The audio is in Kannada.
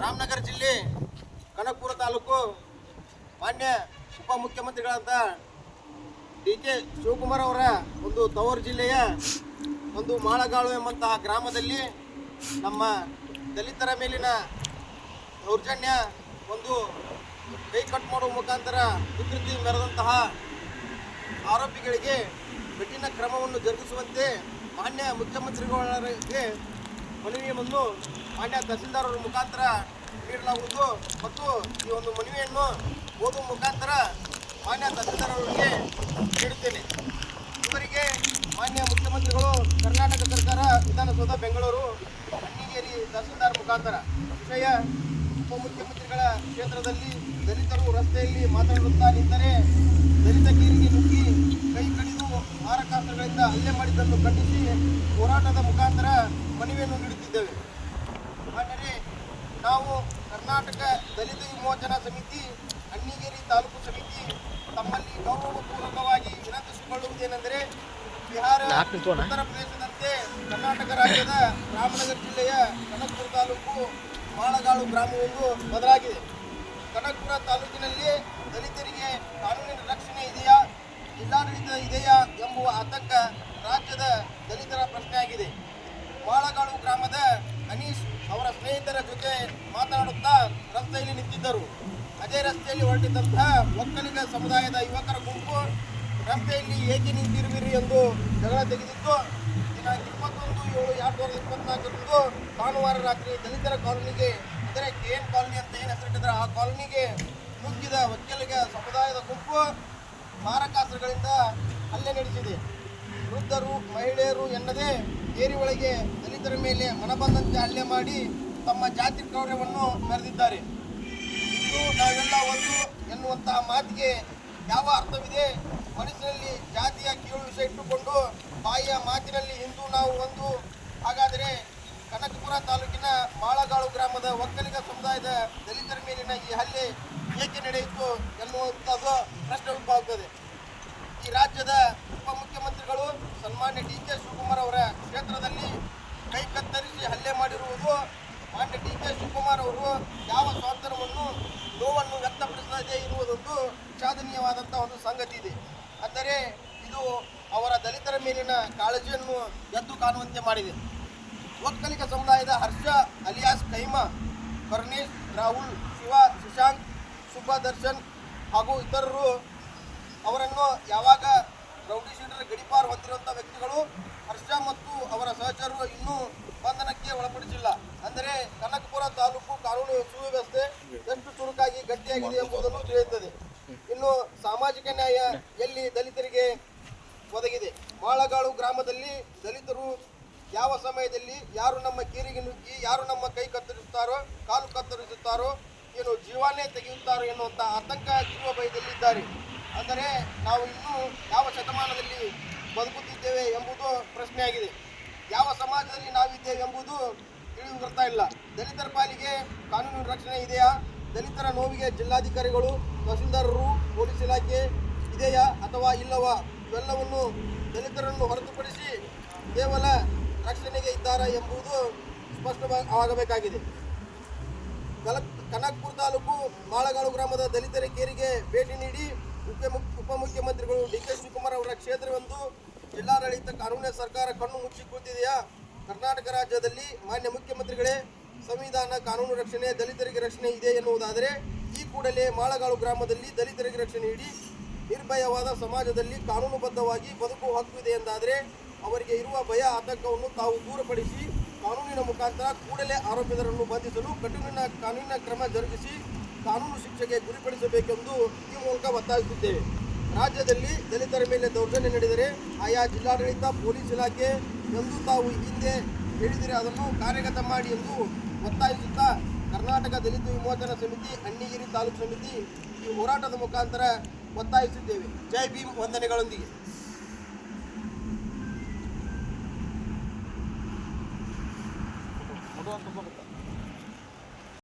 ರಾಮನಗರ ಜಿಲ್ಲೆ, ಕನಕಪುರ ತಾಲೂಕು, ಮಾನ್ಯ ಉಪಮುಖ್ಯಮಂತ್ರಿಗಳಾದ ಡಿ ಕೆ ಶಿವಕುಮಾರ್ ಅವರ ಒಂದು ತವರು ಜಿಲ್ಲೆಯ ಒಂದು ಮಾಳಗಾಳು ಎಂಬಂತಹ ಗ್ರಾಮದಲ್ಲಿ ನಮ್ಮ ದಲಿತರ ಮೇಲಿನ ದೌರ್ಜನ್ಯ ಒಂದು ಕೈ ಕಟ್ ಮಾಡುವ ಮುಖಾಂತರ ವಿಕೃತಿ ಮೆರೆದಂತಹ ಆರೋಪಿಗಳಿಗೆ ಕಠಿಣ ಕ್ರಮವನ್ನು ಜರುಗಿಸುವಂತೆ ಮಾನ್ಯ ಮುಖ್ಯಮಂತ್ರಿಗಳಿಗೆ ಮನವಿಯನ್ನು ಮಾನ್ಯ ತಹಸೀಲ್ದಾರ್ ಅವರ ಮುಖಾಂತರ ನೀಡಲಾಗುವುದು ಮತ್ತು ಈ ಒಂದು ಮನವಿಯನ್ನು ಓದುವ ಮುಖಾಂತರ ಮಾನ್ಯ ತಹಸೀಲ್ದಾರ್ ಅವರಿಗೆ ನೀಡುತ್ತೇನೆ. ಇವರಿಗೆ ಮಾನ್ಯ ಮುಖ್ಯಮಂತ್ರಿಗಳು, ಕರ್ನಾಟಕ ಸರ್ಕಾರ, ವಿಧಾನಸೌಧ, ಬೆಂಗಳೂರು ಅಣ್ಣಿಗೇರಿ ತಹಸೀಲ್ದಾರ್ ಮುಖಾಂತರ ವಿಷಯ ಉಪಮುಖ್ಯಮಂತ್ರಿಗಳ ಕ್ಷೇತ್ರದಲ್ಲಿ ದಲಿತರು ರಸ್ತೆಯಲ್ಲಿ ಮಾತನಾಡುತ್ತಾ ನಿಂತರೆ ದಲಿತ ಕೇರಿಗೆ ನುಗ್ಗಿ ಕೈ ಕಡಿದು ಮಾರಕಾಸ್ತ್ರಗಳಿಂದ ಹಲ್ಲೆ ಮಾಡಿದ್ದನ್ನು ಖಂಡಿಸಿ ಹೋರಾಟದ ಮುಖಾಂತರ ಮನವಿಯನ್ನು ನೀಡುತ್ತಿದ್ದೇವೆ. ಆದರೆ ನಾವು ಕರ್ನಾಟಕ ದಲಿತ ವಿಮೋಚನಾ ಸಮಿತಿ ಅಣ್ಣಿಗೇರಿ ತಾಲೂಕು ಸಮಿತಿ ತಮ್ಮಲ್ಲಿ ಗೌರವಪೂರ್ವಕವಾಗಿ ವಿನಂತಿಸಿಕೊಳ್ಳುವುದೇನೆಂದರೆ ಬಿಹಾರ ಉತ್ತರ ಪ್ರದೇಶದಂತೆ ಕರ್ನಾಟಕ ರಾಜ್ಯದ ರಾಮನಗರ ಜಿಲ್ಲೆಯ ಕನಕಪುರ ತಾಲೂಕು ಮಾಳಗಾಳು ಗ್ರಾಮವೊಂದು ಬದಲಾಗಿದೆ. ಕನಕಪುರ ತಾಲೂಕಿನಲ್ಲಿ ದಲಿತರಿಗೆ ಕಾನೂನಿನ ರಕ್ಷಣೆ ಇದೆಯಾ ಜಿಲ್ಲಾಡಳಿತ ಇದೆಯಾ ಎಂಬುವ ಆತಂಕ ರಾಜ್ಯದ ದಲಿತರ ಪ್ರಶ್ನೆಯಾಗಿದೆ ಮಾಳಗಾಳು ಗ್ರಾಮದ ಅನೀಶ್ ಅವರ ಸ್ನೇಹಿತರ ಜೊತೆ ಮಾತನಾಡುತ್ತಾ ರಸ್ತೆಯಲ್ಲಿ ನಿಂತಿದ್ದರು. ಅದೇ ರಸ್ತೆಯಲ್ಲಿ ಹೊರಟಿದ್ದಂತಹ ಒಕ್ಕಲಿಗ ಸಮುದಾಯದ ಯುವಕರ ಗುಂಪು ರಸ್ತೆಯಲ್ಲಿ ಏಕೆ ನಿಂತಿರುವಿರಿ ಎಂದು ಜಗಳ ತೆಗೆದಿತ್ತು. ದಿನಾಂಕ ಇಪ್ಪತ್ತೊಂದು, ಏಳು, ಎರಡು ಸಾವಿರದ ಇಪ್ಪತ್ನಾಲ್ಕರಂದು ಭಾನುವಾರ ರಾತ್ರಿ ದಲಿತರ ಕಾಲೋನಿಗೆ, ಅಂದರೆ ಕೆ ಎನ್ ಕಾಲೋನಿ ಅಂತ ಏನು ಹೆಸರಿಟ್ಟಿದ್ದಾರೆ ಆ ಕಾಲೋನಿಗೆ ನುಗ್ಗಿದ ಒಕ್ಕಲಿಗ ಸಮುದಾಯದ ಗುಂಪು ಮಾರಕಾಸ್ತ್ರಗಳಿಂದ ಹಲ್ಲೆ ನಡೆಸಿದೆ. ವೃದ್ಧರು, ಮಹಿಳೆಯರು ಎನ್ನದೇ ಏರಿ ಒಳಗೆ ದಲಿತರ ಮೇಲೆ ಮನಬಂದಂತೆ ಹಲ್ಲೆ ಮಾಡಿ ತಮ್ಮ ಜಾತಿ ಗೌರವವನ್ನು ಮೆರೆದಿದ್ದಾರೆ. ಇಂದು ನಾವೆಲ್ಲ ಒಂದು ಎನ್ನುವಂತಹ ಮಾತಿಗೆ ಯಾವ ಅರ್ಥವಿದೆ? ಮನಸ್ಸಿನಲ್ಲಿ ಜಾತಿಯ ಕೀಳು ವಿಷಯ ಇಟ್ಟುಕೊಂಡು ಬಾಯಿಯ ಮಾತಿನಲ್ಲಿ ಹಿಂದೂ ನಾವು ಒಂದು. ಹಾಗಾದರೆ ಕನಕಪುರ ತಾಲೂಕಿನ ಮಾಳಗಾಳು ಗ್ರಾಮದ ಒಕ್ಕಲಿಗ ಸಮುದಾಯದ ದಲಿತರ ಮೇಲಿನ ಈ ಹಲ್ಲೆ ಏಕೆ ನಡೆಯಿತು ಎನ್ನುವಂಥದ್ದು ಪ್ರಶ್ನೆ ಉದ್ಭವಿಸುತ್ತದೆ ಈ ರಾಜ್ಯದ ಉಪಮುಖ್ಯಮಂತ್ರಿಗಳು ಸನ್ಮಾನ್ಯ ಡಿ ಕೆ ಶಿವಕುಮಾರ್ ಅವರ ಕ್ಷೇತ್ರದಲ್ಲಿ ಕೈ ಕತ್ತರಿಸಿ ಹಲ್ಲೆ ಮಾಡಿರುವುದು ಮಾನ್ಯ ಡಿ ಕೆ ಶಿವಕುಮಾರ್ ಅವರು ಯಾವ ಸ್ವಾತಂತ್ರ್ಯವನ್ನು, ನೋವನ್ನು ವ್ಯಕ್ತಪಡಿಸದೇ ಇರುವುದೊಂದು ವಿಷಾದನೀಯವಾದಂಥ ಒಂದು ಸಂಗತಿ ಇದೆ. ಅಂದರೆ ಇದು ಅವರ ದಲಿತರ ಮೇಲಿನ ಕಾಳಜಿಯನ್ನು ಎದ್ದು ಕಾಣುವಂತೆ ಮಾಡಿದೆ. ಒಕ್ಕಲಿಗ ಸಮುದಾಯದ ಹರ್ಷ ಅಲಿಯಾಸ್ ಕೈಮಾ ಪರ್ನೇಶ್ ರಾಹುಲ್, ಶಿವ, ಶಶಾಂಕ್ ಸುಭಾ ದರ್ಶನ್ ಹಾಗೂ ಇತರರು ಅವರನ್ನು ಯಾವಾಗ ರೌಡಿ ಶೀಟರ್ ಗಡಿಪಾರು ಹೊಂದಿರುವಂಥ ವ್ಯಕ್ತಿಗಳು, ಹರ್ಷ ಮತ್ತು ಅವರ ಸಹಚರರು ಇನ್ನೂ ಬಂಧನಕ್ಕೆ ಒಳಪಡಿಸಿಲ್ಲ ಅಂದರೆ ಕನಕಪುರ ತಾಲೂಕು ಕಾನೂನು ಸುವ್ಯವಸ್ಥೆ ಎಷ್ಟು ಚುರುಕಾಗಿ, ಗಟ್ಟಿಯಾಗಿದೆ ಎಂಬುದನ್ನು ತಿಳಿಯುತ್ತದೆ. ಇನ್ನು ಸಾಮಾಜಿಕ ನ್ಯಾಯ ಎಲ್ಲಿ ದಲಿತರಿಗೆ ಒದಗಿದೆ? ಮಾಳಗಾಳು ಗ್ರಾಮದಲ್ಲಿ ದಲಿತರು ಯಾವ ಸಮಯದಲ್ಲಿ ಯಾರು ನಮ್ಮ ಕೀರಿಗೆ ನುಗ್ಗಿ, ಯಾರು ನಮ್ಮ ಕೈ ಕತ್ತರಿಸುತ್ತಾರೋ, ಕಾಲು ಕತ್ತರಿಸುತ್ತಾರೋ, ಏನು ಜೀವಾನೇ ತೆಗೆಯುತ್ತಾರೋ ಎನ್ನುವಂತಹ ಆತಂಕ ಜೀವ ಭಯದಲ್ಲಿದ್ದಾರೆ ಅಂದರೆ ನಾವು ಇನ್ನೂ ಯಾವ ಶತಮಾನದಲ್ಲಿ ಬದುಕುತ್ತಿದ್ದೇವೆ ಎಂಬುದು ಪ್ರಶ್ನೆಯಾಗಿದೆ. ಯಾವ ಸಮಾಜದಲ್ಲಿ ನಾವಿದ್ದೇವೆ ಎಂಬುದು ತಿಳಿದು ಬರ್ತಾ ಇಲ್ಲ. ದಲಿತರ ಪಾಲಿಗೆ ಕಾನೂನು ರಕ್ಷಣೆ ಇದೆಯಾ? ದಲಿತರ ನೋವಿಗೆ ಜಿಲ್ಲಾಧಿಕಾರಿಗಳು, ತಹಸೀಲ್ದಾರರು, ಪೊಲೀಸ್ ಇಲಾಖೆ ಇದೆಯಾ ಅಥವಾ ಇಲ್ಲವಾ? ಇವೆಲ್ಲವನ್ನು ದಲಿತರನ್ನು ಹೊರತುಪಡಿಸಿ ಕೇವಲ ರಕ್ಷಣೆಗೆ ಇದ್ದಾರಾ ಎಂಬುದು ಸ್ಪಷ್ಟವಾಗಬೇಕಾಗಿದೆ ಕಲ ಕನಕಪುರ ತಾಲೂಕು ಮಾಳಗಾಳು ಗ್ರಾಮದ ದಲಿತರ ಕೇರಿಗೆ ಭೇಟಿ ನೀಡಿ ಉಪ ಉಪಮುಖ್ಯಮಂತ್ರಿಗಳು ಡಿ ಕೆ ಶಿವಕುಮಾರ್ ಅವರ ಕ್ಷೇತ್ರವೆಂದು ಜಿಲ್ಲಾಡಳಿತ ಕಾನೂನಿನ ಸರ್ಕಾರ ಕಣ್ಣು ಮುಚ್ಚಿ ಕೂತಿದೆಯಾ? ಕರ್ನಾಟಕ ರಾಜ್ಯದಲ್ಲಿ ಮಾನ್ಯ ಮುಖ್ಯಮಂತ್ರಿಗಳೇ, ಸಂವಿಧಾನ, ಕಾನೂನು ರಕ್ಷಣೆ, ದಲಿತರಿಗೆ ರಕ್ಷಣೆ ಇದೆ ಎನ್ನುವುದಾದರೆ ಈ ಕೂಡಲೇ ಮಾಳಗಾಳು ಗ್ರಾಮದಲ್ಲಿ ದಲಿತರಿಗೆ ರಕ್ಷಣೆ ನೀಡಿ ನಿರ್ಭಯವಾದ ಸಮಾಜದಲ್ಲಿ ಕಾನೂನುಬದ್ಧವಾಗಿ ಬದುಕುವ ಇದೆ ಎಂದಾದರೆ ಅವರಿಗೆ ಇರುವ ಭಯ, ಆತಂಕವನ್ನು ತಾವು ದೂರಪಡಿಸಿ ಕಾನೂನಿನ ಮುಖಾಂತರ ಕೂಡಲೇ ಆರೋಪಿತರನ್ನು ಬಂಧಿಸಲು ಕಠಿಣ ಕಾನೂನಿನ ಕ್ರಮ ಜರುಗಿಸಿ ಕಾನೂನು ಶಿಕ್ಷೆಗೆ ಗುರಿಪಡಿಸಬೇಕೆಂದು ಈ ಮೂಲಕ ಒತ್ತಾಯಿಸುತ್ತೇವೆ. ರಾಜ್ಯದಲ್ಲಿ ದಲಿತರ ಮೇಲೆ ದೌರ್ಜನ್ಯ ನಡೆದರೆ ಆಯಾ ಜಿಲ್ಲಾಡಳಿತ, ಪೊಲೀಸ್ ಇಲಾಖೆ ಎಂದು ತಾವು ಹಿಂದೆ ಹೇಳಿದರೆ ಅದನ್ನು ಕಾರ್ಯಗತ ಮಾಡಿ ಎಂದು ಒತ್ತಾಯಿಸುತ್ತಾ ಕರ್ನಾಟಕ ದಲಿತ ವಿಮೋಚನಾ ಸಮಿತಿ ಅಣ್ಣಿಗಿರಿ ತಾಲೂಕು ಸಮಿತಿ ಈ ಹೋರಾಟದ ಮುಖಾಂತರ ಒತ್ತಾಯಿಸಿದ್ದೇವೆ ಜೈ ಭೀಮ್ ವಂದನೆಗಳೊಂದಿಗೆ.